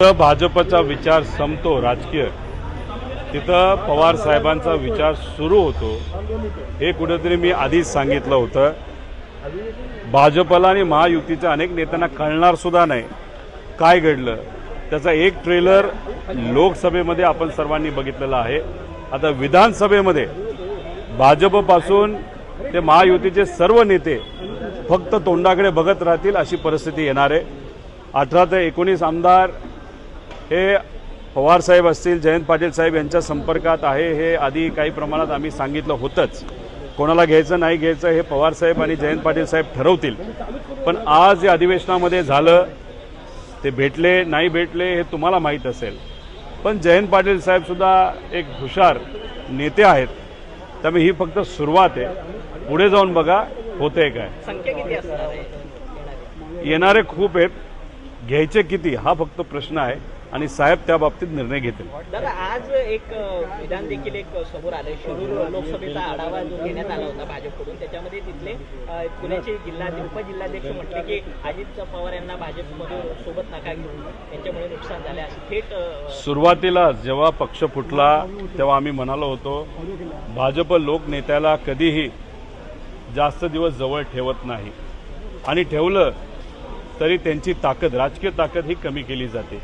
भाजपचा विचार संपतो राजकीय तिथं पवार साहेबांचा विचार सुरू होतो. हे कुठेतरी मी आधीच सांगितलं होतं. भाजपला आणि महायुतीच्या अनेक नेत्यांना कळणार सुद्धा नाही. काय घडलं? त्याचा एक ट्रेलर लोकसभेमध्ये आपण सर्वांनी बघितलेला आहे. आता विधानसभेमध्ये भाजपपासून ते महायुतीचे सर्व नेते फक्त तोंडाकडे बघत राहतील अशी परिस्थिती येणार आहे. अठरा ते एकोणीस आमदार हे पवारसाहेब असतील जयंत पाटील साहेब यांच्या संपर्कात आहे हे आधी काही प्रमाणात आम्ही सांगितलं होतंच. कोणाला घ्यायचं नाही घ्यायचं हे पवारसाहेब आणि जयंत पाटील साहेब ठरवतील. पण आज या अधिवेशनामध्ये झालं ते भेटले नाही भेटले हे तुम्हाला माहीत असेल. पण जयंत पाटील साहेबसुद्धा एक हुशार नेते आहेत. त्यामुळे ही फक्त सुरुवात आहे. पुढे जाऊन बघा होतंय काय? येणारे खूप आहेत. घ्यायचे किती? हा फक्त प्रश्न आहे. आणि साहेब त्या बाबतीत निर्णय घेतील. दादा आज एक विधान देखील एक समोर आलं शिरूर लोकसभेचा आढावा जो घेण्यात आला होता भाजपकडून त्याच्यामध्ये तिथले पुण्याचे जिल्हा उपजिल्हाध्यक्ष म्हटले की अजित पवार यांना भाजपमध्ये सोबत नका घेऊन त्यांच्यामुळे नुकसान झाले असं थेट सुरुवातीला जेव्हा पक्ष फुटला तेव्हा आम्ही म्हणालो होतो भाजप लोकनेत्याला कधीही जास्त दिवस जवळ ठेवत नाही. आणि ठेवलं तरी त्यांची ताकद राजकीय ताकद ही कमी केली जाते.